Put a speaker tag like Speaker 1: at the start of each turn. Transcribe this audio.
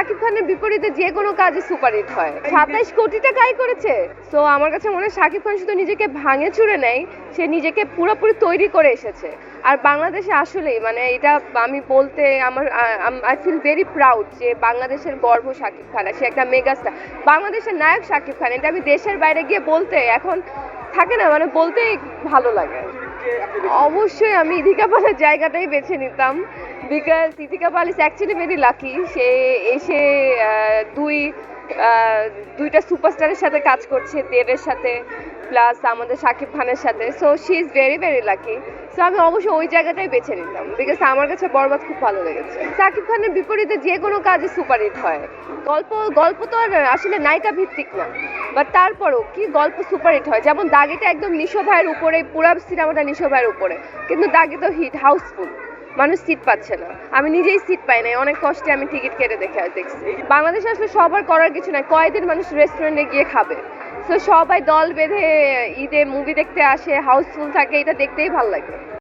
Speaker 1: শাকিব খানের বিপরীতে যে কোনো কাজে সুপারহিট হয়। সাতাইশ কোটি টাকা আয় করেছে? তো আমার কাছে মনে হয় শাকিব খান শুধু নিজেকে ভাঙে চুরে নেয়, সে নিজেকে পুরোপুরি তৈরি করে এসেছে। আর বাংলাদেশে আসলেই মানে এটা আমি বলতে আমার আই ফিল ভেরি প্রাউড যে বাংলাদেশের গর্ব শাকিব খান সে একটা মেগাস্টার বাংলাদেশের নায়ক শাকিব খান, এটা আমি দেশের বাইরে গিয়ে বলতে এখন থাকে না মানে বলতে ভালো লাগে। অবশ্যই আমি ইদিকা পালের জায়গাটাই বেছে নিতাম because Idika Pal is actually very lucky সে এসে দুই দুইটা সুপারস্টারের সাথে কাজ করছে, দেবের সাথে। প্লাস আমাদের শাকিব খানের সাথে। So she is very very lucky so আমি অবশ্যই ওই জায়গাটাই বেছে নিতাম বিকজ আমার কাছে বরবাদ খুব ভালো লেগেছে। শাকিব খানের বিপরীতে যে কোনো কাজে সুপারহিট হয়। গল্প গল্প তো আর আসলে নায়িকা ভিত্তিক না। বাট তারপরও কি গল্প সুপারহিট হয়? যেমন দাগিটা একদম নিশো ভাইয়ের উপরে পুরা সিনেমাটা নিশো ভাইয়ের উপরে। কিন্তু দাগি তো হিট হাউসফুল মানুষ সিট পাচ্ছে না। আমি নিজেই সিট পাই নাই। অনেক কষ্টে আমি টিকিট কেটে দেখে দেখছি। বাংলাদেশে আসলে সবার করার কিছু নাই। কয়দিন মানুষ রেস্টুরেন্টে গিয়ে খাবে? তো সবাই দল বেঁধে ঈদে মুভি দেখতে আসে হাউসফুল থাকে এটা দেখতেই ভালো লাগে।